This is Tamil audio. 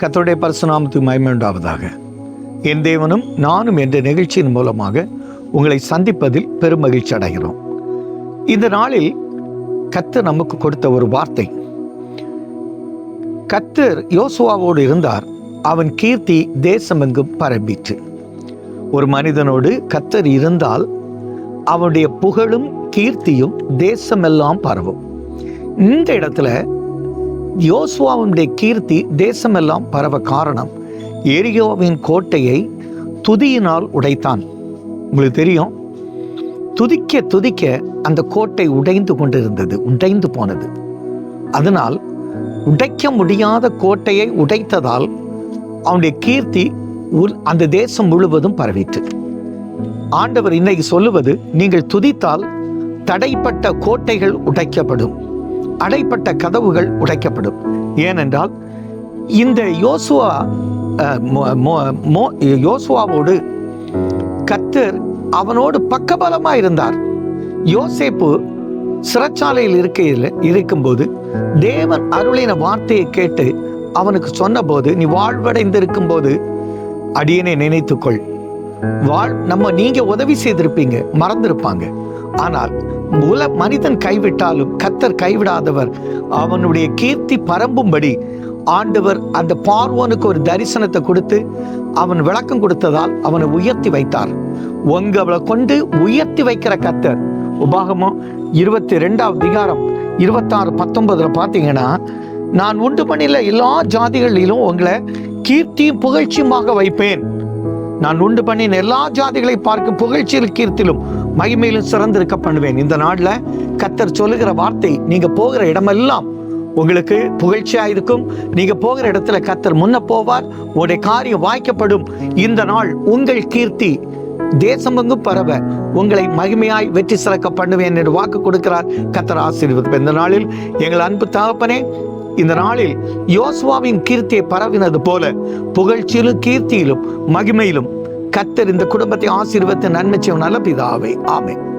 கத்தருடைய பரிசுநாமத்து மயமண்டாவதாக என் தேவனும் நானும் என்ற நிகழ்ச்சியின் மூலமாக உங்களை சந்திப்பதில் பெரும் மகிழ்ச்சி அடைகிறோம். இந்த நாளில் கத்தர் நமக்கு கொடுத்த ஒரு வார்த்தை. கத்தர் யோசுவாவோடு இருந்தார் அவன் கீர்த்தி தேசமெங்கும் பரம்பிற்று. ஒரு மனிதனோடு கத்தர் இருந்தால் அவனுடைய புகழும் கீர்த்தியும் தேசமெல்லாம் பரவும். இந்த இடத்துல யோசுவாவுடைய கீர்த்தி தேசமெல்லாம் பரவ காரணம். எரியோவின் கோட்டையை துதியினால் உடைத்தான். உங்களுக்கு தெரியும்? துதிக்க துதிக்க அந்த கோட்டை உடைந்து கொண்டிருந்தது உடைந்து போனது. அதனால் உடைக்க முடியாத கோட்டையை உடைத்ததால் அவனுடைய கீர்த்தி அந்த தேசம் முழுவதும் பரவிற்று. ஆண்டவர் இன்னைக்கு சொல்லுவது நீங்கள் துதித்தால் தடைப்பட்ட கோட்டைகள் உடைக்கப்படும். அடைப்பட்ட கதவுகள் உடைக்கப்படும். ஏனென்றால் இந்த யோசுவா அஹ், மோ- மோ- யோசுவாவோடு கத்தர் அவனோடு பக்கபலமா இருந்தார். யோசேப்பு சிறைச்சாலையில் இருக்கையில் இருக்கும்போது தேவன் அருளின வார்த்தையை கேட்டு அவனுக்கு சொன்னபோது நீ வாழ்வடைந்திருக்கும் போது அடியனை நினைத்துக்கொள். வாழ் நம்ம நீங்க உதவி செய்திருப்பீங்க மறந்திருப்பாங்க. ஆனால் உல மனிதன் கைவிட்டாலும் கத்தர் கைவிடாதவர். அவனுடைய கீர்த்தி பரம்பும்படி ஆண்டவர் அந்த பார்வோனுக்கு ஒரு தரிசனத்தை கொடுத்து அவன் விளக்கம் கொடுத்ததால் அவனை உயர்த்தி வைத்தார். உங்களை கொண்டு உயர்த்தி வைக்கிற கத்தர் உபாகமம் இருபத்தி ரெண்டாவது அதிகாரம் இருபத்தாறு பத்தொன்பதுல பார்த்தீங்கன்னா நான் உண்டு பண்ணில எல்லா ஜாதிகளிலும் உங்களை கீர்த்தியும் புகழ்ச்சியுமாக வைப்பேன். நான் உண்டு பண்ணின எல்லா ஜாதிகளை பார்க்க புகழ்ச்சியில் கீர்த்திலும் மகிமையிலும் சிறந்திருக்க பண்ணுவேன். இந்த நாள்ல கத்தர் சொல்லுகிற வார்த்தை நீங்க போகிற இடமெல்லாம் உங்களுக்கு புகழ்ச்சியா இருக்கும். நீங்க போகிற இடத்துல கத்தர் முன்ன போவார் உடைய காரியம் வாய்க்கப்படும். இந்த நாள் உங்கள் கீர்த்தி தேசமெங்கும் பரவ உங்களை மகிமையாய் வெற்றி சிறக்க பண்ணுவேன் என்று வாக்கு கொடுக்கிறார் கத்தர் ஆசீர்வதிப்பு இந்த நாளில் எங்கள் அன்பு தகப்பனே இந்த நாளில் யோசுவாவின் கீர்த்தியை பரவினது போல புகழ்ச்சியிலும் கீர்த்தியிலும் மகிமையிலும் கத்தர் இந்த குடும்பத்தை ஆசீர்வத்து நன்மை செய்யும் நல்ல பிதாவே. ஆமென்.